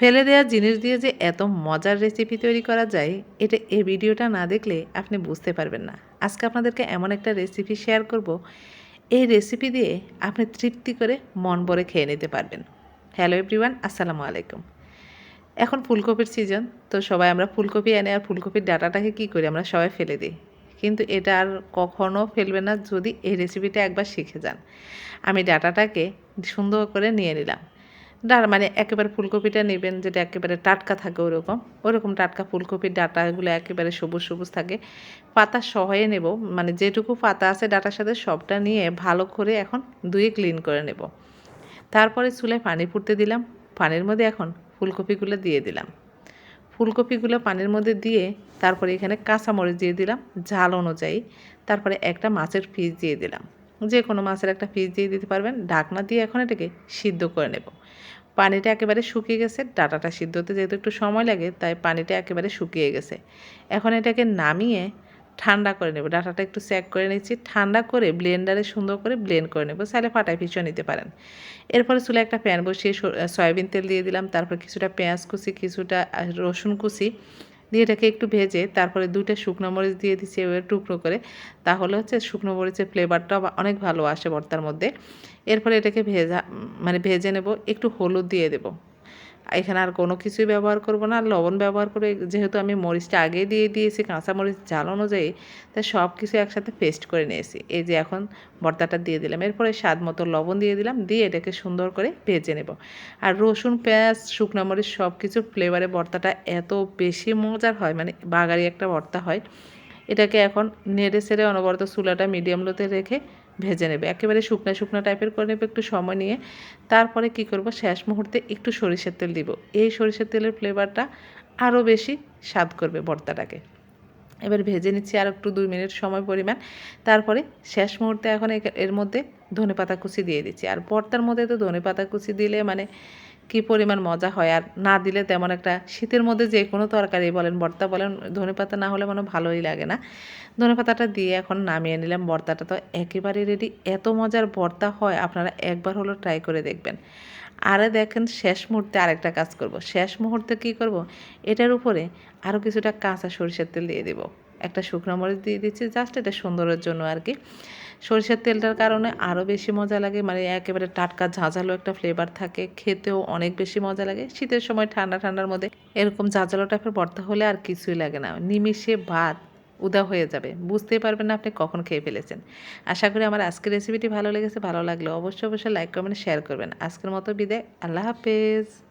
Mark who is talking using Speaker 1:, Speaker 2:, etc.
Speaker 1: ফেলে দেওয়া জিনিস দিয়ে যে এত মজার রেসিপি তৈরি করা যায়, এটা এই ভিডিওটা না দেখলে আপনি বুঝতে পারবেন না। আজকে আপনাদেরকে এমন একটা রেসিপি শেয়ার করব। এই রেসিপি দিয়ে আপনি তৃপ্তি করে মন ভরে খেয়ে নিতে পারবেন। হ্যালো এভরিওয়ান আসসালামু আলাইকুম। এখন ফুলকপির সিজন তো সবাই আমরা ফুলকপি এনে আর ফুলকপির ডাটাটাকে কী করি, আমরা সবাই ফেলে দিই। কিন্তু এটা আর কখনও ফেলবে না যদি এই রেসিপিটা একবার শিখে যান। আমি ডাটাটাকে সুন্দর করে নিয়ে নিলাম। ডাল মানে একেবারে ফুলকপিটা নেবেন যেটা একেবারে টাটকা থাকে ওরকম। ওরকম টাটকা ফুলকপির ডাটাগুলো একেবারে সবুজ সবুজ থাকে। পাতা সহয়ে নেব মানে যেটুকু পাতা আছে ডাটার সাথে সবটা নিয়ে ভালো করে এখন ধুয়ে ক্লিন করে নেব। তারপরে চুলায় পানি ফুটতে দিলাম। পানির মধ্যে এখন ফুলকপিগুলো দিয়ে দিলাম। ফুলকপিগুলো পানির মধ্যে দিয়ে তারপরে এখানে কাঁচামরিচ দিয়ে দিলাম, ঝাল অনুযায়ী। তারপরে একটা মাছের পিস দিয়ে দিলাম। যে কোনো মাছের একটা পিস দিয়ে দিতে পারবেন। ঢাকনা দিয়ে এখন এটাকে সিদ্ধ করে নেব। পানিটা একেবারে শুকিয়ে গেছে, ডাটাটা সিদ্ধ হতে যেহেতু একটু সময় লাগে, তাই পানিটা একেবারে শুকিয়ে গেছে। এখন এটাকে নামিয়ে ঠান্ডা করে নেব। ডাটাটা একটু চেক করে নিচ্ছি। ঠান্ডা করে ব্লেন্ডারে সুন্দর করে ব্লেন্ড করে নেব। চাইলে ফাটাই পিছিয়ে নিতে পারেন। এরপরে চুলে একটা প্যান বসিয়ে সয়াবিন তেল দিয়ে দিলাম। তারপর কিছুটা পেঁয়াজ কুচি, কিছুটা রসুন কুচি দিয়ে এটাকে একটু ভেজে তারপরে দুইটা শুকনো মরিচ দিয়ে দিচ্ছি এবার টুকরো করে। তাহলে হচ্ছে শুকনো মরিচের ফ্লেভারটা অনেক ভালো আসে ভর্তার মধ্যে। এরপরে এটাকে ভেজা মানে ভেজে নেব, একটু হলুদ দিয়ে দেবো। এখানে আর কোনো কিছুই ব্যবহার করব না, আর লবণ ব্যবহার করে যেহেতু আমি মরিচটা আগে দিয়ে দিয়েছি, কাঁচা মরিচ ঝাল অনুযায়ী তাই সব কিছু একসাথে পেস্ট করে নিয়েছি। এই যে এখন ভর্তাটা দিয়ে দিলাম, এরপরে স্বাদ মতো লবণ দিয়ে দিলাম, দিয়ে এটাকে সুন্দর করে ভেজে নেব। আর রসুন, পেঁয়াজ, শুকনো মরিচ সব কিছুর ফ্লেভারে ভর্তাটা এত বেশি মজার হয় মানে বাগারি একটা ভর্তা হয় এটাকে এখন নেড়ে সেড়ে অনবরত চুলাটা মিডিয়াম লোতে রেখে ভেজে নেবে। একেবারে শুকনা শুকনা টাইপের করে নেবে একটু সময় নিয়ে। তারপরে কি করব? শেষ মুহূর্তে একটু সরিষার তেল দিব। এই সরিষার তেলের ফ্লেভারটা আরও বেশি স্বাদ করবে ভর্তাটাকে। এবার ভেজে নিচ্ছি আর একটু দুই মিনিট সময় পরিমাণ। তারপরে শেষ মুহূর্তে এখন এর মধ্যে ধনে পাতা কুচি দিয়ে দিচ্ছি। আর ভর্তার মধ্যে তো ধনে পাতা কুচি দিলে মানে কি পরিমাণ মজা হয়? আর না দিলে তেমন একটা শীতের মধ্যে যে কোনো তরকারি বলেন, ভর্তা বলেন, ধনে পাতা না হলে মানে ভালোই লাগে না। ধনে পাতাটা দিয়ে এখন নামিয়ে নিলাম, ভর্তাটা তো একেবারে রেডি এত মজার ভর্তা হয়, আপনারা একবার হলো ট্রাই করে দেখবেন। আরে দেখেন, শেষ মুহূর্তে আরেকটা কাজ করব। শেষ মুহূর্তে কি করব? এটার উপরে আরও কিছুটা কাঁচা সরিষার তেল দিয়ে দেবো। একটা শুকনো মরিচ দিয়ে দিচ্ছি জাস্ট এটা সুন্দরের জন্য আর কি সরিষার তেলটার কারণে আরও বেশি মজা লাগে মানে একেবারে টাটকা ঝাঁঝালো একটা ফ্লেভার থাকে, খেতেও অনেক বেশি মজা লাগে। শীতের সময় ঠান্ডা, ঠান্ডার মধ্যে এরকম ঝাঁঝালো টাইপের ভর্তা হলে আর কিছুই লাগে না, নিমিষে ভাত, উদা হয়ে যাবে। বুঝতেই পারবেন না আপনি কখন খেয়ে ফেলেছেন। আশা করি আমার আজকের রেসিপিটি ভালো লেগেছে, ভালো লাগলে অবশ্যই অবশ্যই লাইক কমেন্ট শেয়ার করবেন। আজকের মতো বিদায়, আল্লাহ হাফেজ।